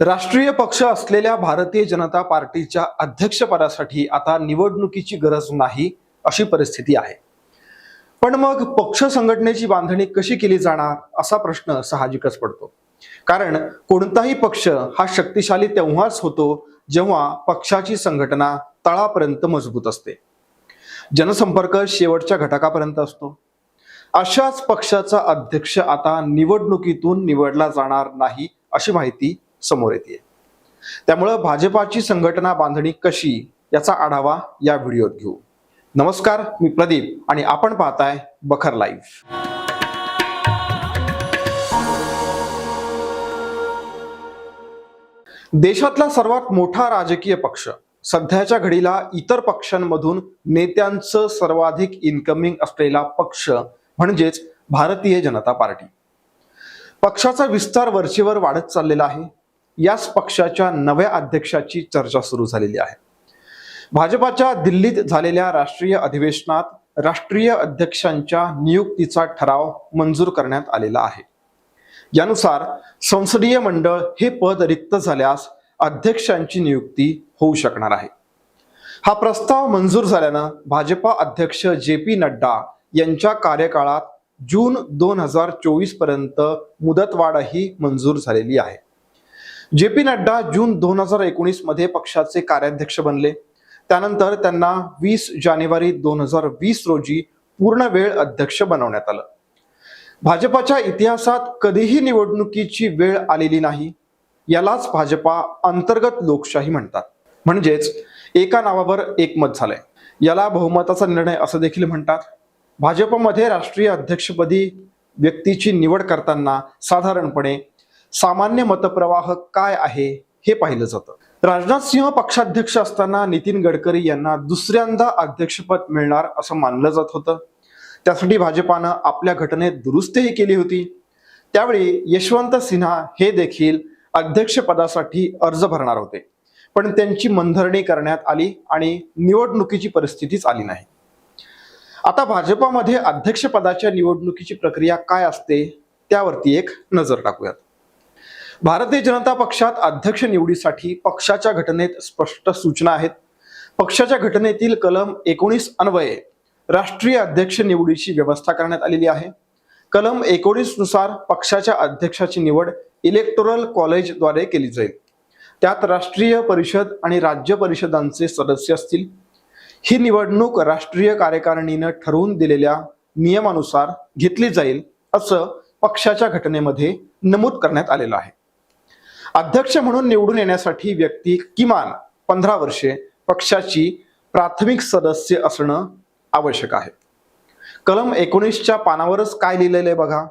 राष्ट्रीय पक्ष असलेल्या भारतीय जनता पार्टीच्या अध्यक्षपदासाठी आता निवडणुकीची गरज नाही अशी परिस्थिती आहे. पण मग पक्ष संघटनेची बांधणी कशी केली जाणार असा प्रश्न साहजिकच पडतो. कारण कोणताही पक्ष हा शक्तिशाली तेव्हाच होतो जेव्हा पक्षाची संघटना तळापर्यंत मजबूत असते. जनसंपर्क शेवटच्या घटकापर्यंत असतो. अशाच पक्षाचा अध्यक्ष आता निवडणुकीतून निवडला जाणार नाही अशी माहिती समोर येते. त्यामुळं भाजपाची संघटना बांधणी कशी याचा आढावा या व्हिडिओत घेऊ. नमस्कार मी प्रदीप आणि आपण पाहताय बखर लाईव्ह. देशातला सर्वात मोठा राजकीय पक्ष सध्याच्या घडीला इतर पक्षांमधून नेत्यांचं सर्वाधिक इन्कमिंग असलेला पक्ष म्हणजेच भारतीय जनता पार्टी. पक्षाचा विस्तार वरचेवर वाढत चाललेला आहे. याच पक्षाच्या नव्या अध्यक्षाची चर्चा सुरू झालेली आहे. भाजपाच्या दिल्लीत झालेल्या राष्ट्रीय अधिवेशनात राष्ट्रीय अध्यक्षांच्या नियुक्तीचा ठराव मंजूर करण्यात आलेला आहे. यानुसार संसदीय मंडळ हे पद रिक्त झाल्यास अध्यक्षांची नियुक्ती होऊ शकणार आहे. हा प्रस्ताव मंजूर झाल्यानं भाजपा अध्यक्ष जे पी नड्डा यांच्या कार्यकाळात जून दोन हजार चोवीसपर्यंत मुदतवाढही मंजूर झालेली आहे. जे पी नड्डा जून दोन हजार एकोणीसमध्ये पक्षाचे कार्याध्यक्ष बनले. त्यानंतर त्यांना वीस जानेवारी दोन हजार वीस रोजी पूर्ण वेळ अध्यक्ष बनवण्यात आलं. भाजपाच्या इतिहासात कधीही निवडणुकीची वेळ आलेली नाही. यालाच भाजपा अंतर्गत लोकशाही म्हणतात. म्हणजेच एका नावावर एकमत झालंय. याला बहुमताचा निर्णय असं देखील म्हणतात. भाजपमध्ये राष्ट्रीय अध्यक्षपदी व्यक्तीची निवड करताना साधारणपणे सामान्य मतप्रवाह काय आहे हे पाहिलं जातं. राजनाथ सिंह पक्षाध्यक्ष असताना नितीन गडकरी यांना दुसऱ्यांदा अध्यक्षपद मिळणार असं मानलं जात होतं. त्यासाठी भाजपानं आपल्या घटनेत दुरुस्तीही केली होती. त्यावेळी यशवंत सिन्हा हे देखील अध्यक्षपदासाठी अर्ज भरणार होते. पण त्यांची मनधरणी करण्यात आली आणि निवडणुकीची परिस्थितीच आली नाही. आता भाजपामध्ये अध्यक्षपदाच्या निवडणुकीची प्रक्रिया काय असते त्यावरती एक नजर टाकूयात. भारतीय जनता पक्षात अध्यक्ष निवडीसाठी पक्षाच्या घटनेत स्पष्ट सूचना आहेत. पक्षाच्या घटनेतील कलम एकोणीस अन्वये राष्ट्रीय अध्यक्ष निवडीची व्यवस्था करण्यात आलेली आहे. कलम एकोणीसनुसार पक्षाच्या अध्यक्षाची निवड इलेक्टोरल कॉलेजद्वारे केली जाईल. त्यात राष्ट्रीय परिषद आणि राज्य परिषदांचे सदस्य असतील. ही निवडणूक राष्ट्रीय कार्यकारिणीनं ठरवून दिलेल्या नियमानुसार घेतली जाईल असं पक्षाच्या घटनेमध्ये नमूद करण्यात आलेलं आहे. अध्यक्ष म्हणून निवडून येण्यासाठी व्यक्ती किमान पंधरा वर्षे पक्षाची प्राथमिक सदस्य असणं आवश्यक आहे. कलम एकोणीसच्या पानावरच काय लिहिलेलं आहे बघा?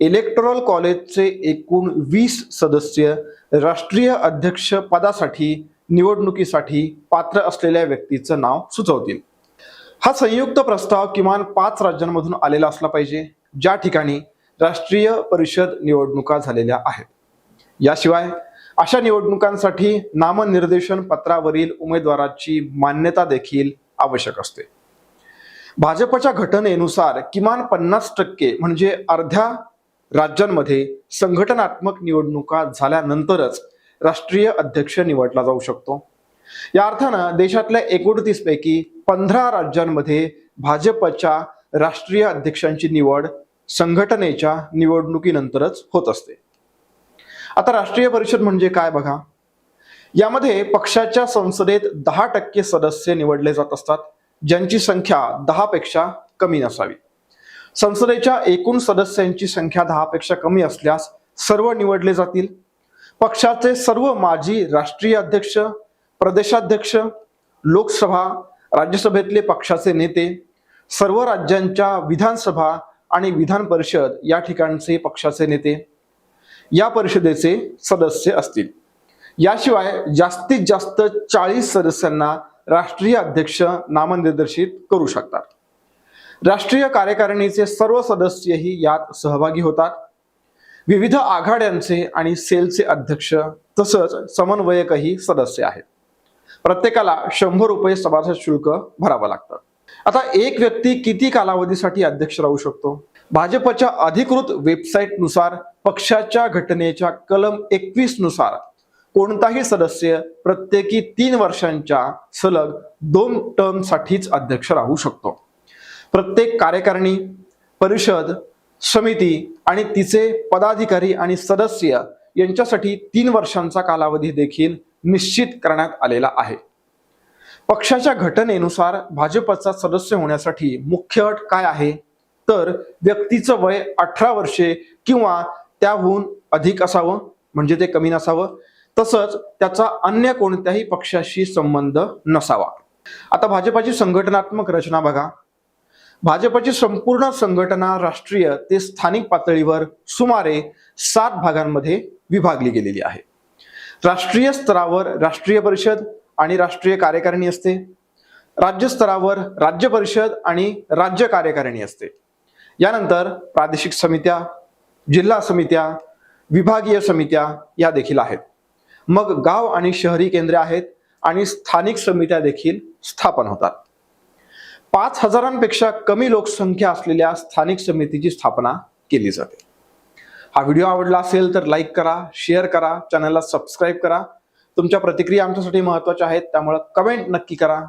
इलेक्टोरल कॉलेजचे एकूण वीस सदस्य राष्ट्रीय अध्यक्ष पदासाठी निवडणुकीसाठी पात्र असलेल्या व्यक्तीचं नाव सुचवतील. हा संयुक्त प्रस्ताव किमान पाच राज्यांमधून आलेला असला पाहिजे ज्या ठिकाणी राष्ट्रीय परिषद निवडणुका झालेल्या आहेत. याशिवाय अशा निवडणुकांसाठी नामनिर्देशन पत्रावरील उमेदवाराची मान्यता देखील आवश्यक असते. भाजपच्या घटनेनुसार किमान पन्नास टक्के म्हणजे अर्ध्या राज्यांमध्ये संघटनात्मक निवडणुका झाल्यानंतरच राष्ट्रीय अध्यक्ष निवडला जाऊ शकतो. या अर्थानं देशातल्या एकोणतीस पैकी पंधरा राज्यांमध्ये भाजपच्या राष्ट्रीय अध्यक्षांची निवड संघटनेच्या निवडणुकीनंतरच होत असते. आता राष्ट्रीय परिषद म्हणजे काय बघा? यामध्ये पक्षाच्या संसदेत दहा टक्के सदस्य निवडले जात असतात ज्यांची संख्या दहापेक्षा कमी नसावी. संसदेच्या एकूण सदस्यांची संख्या दहापेक्षा कमी असल्यास सर्व निवडले जातील. पक्षाचे सर्व माजी राष्ट्रीय अध्यक्ष प्रदेशाध्यक्ष लोकसभा राज्यसभेतले पक्षाचे नेते सर्व राज्यांच्या विधानसभा आणि विधान परिषद या ठिकाणचे पक्षाचे नेते या परिषदेचे सदस्य असतील. याशिवाय जास्तीत जास्त चाळीस सदस्यांना राष्ट्रीय अध्यक्ष नामनिर्देशित करू शकतात. राष्ट्रीय कार्यकारिणीचे सर्व सदस्यही यात सहभागी होतात. विविध आघाड्यांचे आणि सेलचे अध्यक्ष तसंच समन्वयकही सदस्य आहेत. प्रत्येकाला शंभर रुपये सभासद शुल्क भरावं लागतं. आता एक व्यक्ती किती कालावधीसाठी अध्यक्ष राहू शकतो? भाजपच्या अधिकृत वेबसाईटनुसार पक्षाच्या घटनेच्या कलम एकवीसनुसार कोणताही सदस्य प्रत्येकी तीन वर्षांच्या सलग दोन टर्मसाठीच अध्यक्ष राहू शकतो. प्रत्येक कार्यकारिणी परिषद समिती आणि तिचे पदाधिकारी आणि सदस्य यांच्यासाठी तीन वर्षांचा कालावधी देखील निश्चित करण्यात आलेला आहे. पक्षाच्या घटनेनुसार भाजपचा सदस्य होण्यासाठी मुख्य अट काय आहे? तर व्यक्तीचं वय अठरा वर्षे किंवा त्याहून अधिक असावं म्हणजे ते कमी नसावं. तसंच त्याचा अन्य कोणत्याही पक्षाशी संबंध नसावा. आता भाजपाची संघटनात्मक रचना बघा. भाजपची संपूर्ण संघटना राष्ट्रीय ते स्थानिक पातळीवर सुमारे सात भागांमध्ये विभागली गेलेली आहे. राष्ट्रीय स्तरावर राष्ट्रीय परिषद आणि राष्ट्रीय कार्यकारिणी असते. राज्यस्तरावर राज्य परिषद आणि राज्य कार्यकारिणी असते. यानंतर प्रादेशिक समित्या जिल्हा समित्या विभागीय समित्या या देखील आहेत. मग गाव आणि शहरी केंद्रे आहेत आणि स्थानिक समित्या देखील स्थापन होतात. पाच हजारांपेक्षा कमी लोकसंख्या असलेल्या स्थानिक समितीची स्थापना केली जाते. हा व्हिडिओ आवडला असेल तर लाईक करा शेअर करा चॅनलला सबस्क्राईब करा तुमच्या प्रतिक्रिया आमच्यासाठी महत्त्वाच्या आहेत त्यामुळं कमेंट नक्की करा.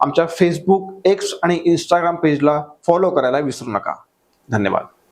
आमच्या फेसबुक एक्स आणि इंस्टाग्राम पेजला फॉलो करायला विसरू नका. धन्यवाद.